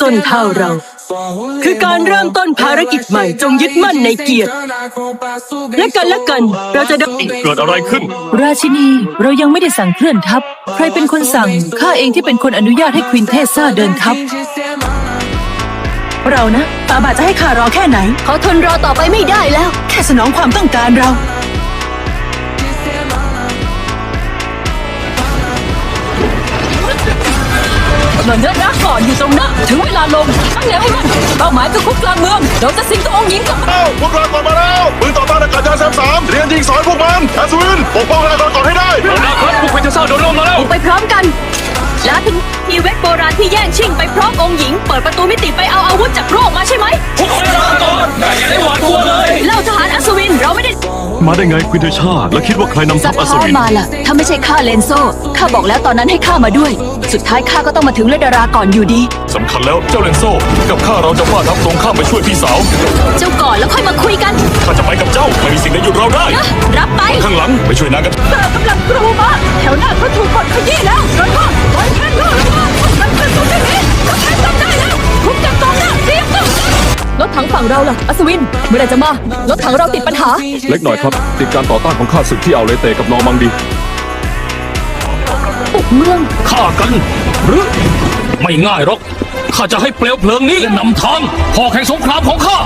ส้นเท่าเรา คือการเริ่มต้นภารกิจใหม่จงยึดมั่นในเกียรติ และกันและกันเราจะได้เกิดอะไรขึ้น ราชินีเรายังไม่ได้สั่งเคลื่อนทัพ ใครเป็นคนสั่งข้าเองที่เป็นคนอนุญาตให้ควินเทสซาเดินทัพ เรานะฟาบาทจะให้ข้ารอแค่ไหนขอทนรอต่อไปไม่ได้แล้ว แค่สนองความต้องการเรา เงินเดือนรักก่อนอยู่ตรงหน้าถึงเวลาลงตั้งแนวให้มันเป้าหมายคือคุกกลางเมืองเราจะสิงตัวองค์หญิงกลับมาเอ้าพวกเรากลับมาแล้วปืนต่อต้านอากาศยานแซมสามเรียนยิงสอยพวกมันแอสวินปกป้องราษฎรก่อนให้ได้นะครับพวกเพนเทซ่าโดนล่มมาแล้วไปพร้อมกันแล้วถึงทีเวทโบราณที่แย่งชิงไปพร้อมองค์หญิง เปิดประตูมิติไปเอาอาวุธจากโรค ม่ได้มาได้ไงควินเทชา และคิดว่าใครนำทัซัพดอัศข้าวินมาล่ะ ถ้าไม่ใช่ข้าเลนโซ่ข้าบอกแล้วตอนนั้นให้ข้ามาด้วย สุดท้ายข้าก็ต้องมาถึงเลดาราก่อนอยู่ดี สำคัญแล้วเจ้าเลนโซ่กับข้าเราจะว่าทัพตรงข้ามไปช่วยพี่สาวเจ้าก่อนแล้วค่อยมาคุยกันข้าจะไปกับเจ้าไม่มีสิ่งใดหยุดเราได้ นะรับไปข้างหลังไปช่วยนางกันเรากำลังกรูมาแถวหน้าเขาถูกกดขยี้ ถถังฝั่งเราล่ะ อัศวิน เมื่อไหรจะมา รถถังเราติดปัญหา เล็กหน่อยครับ ติดการต่อต้านของข้าศึกที่เอาเลเตกับนอร์มังดี ปุกเมือง ฆ่ากัน หรือ ไม่ง่ายหรอก ข้าจะให้เปลวเพลิงนี้นำทางหอกแห่งสงครามของข้า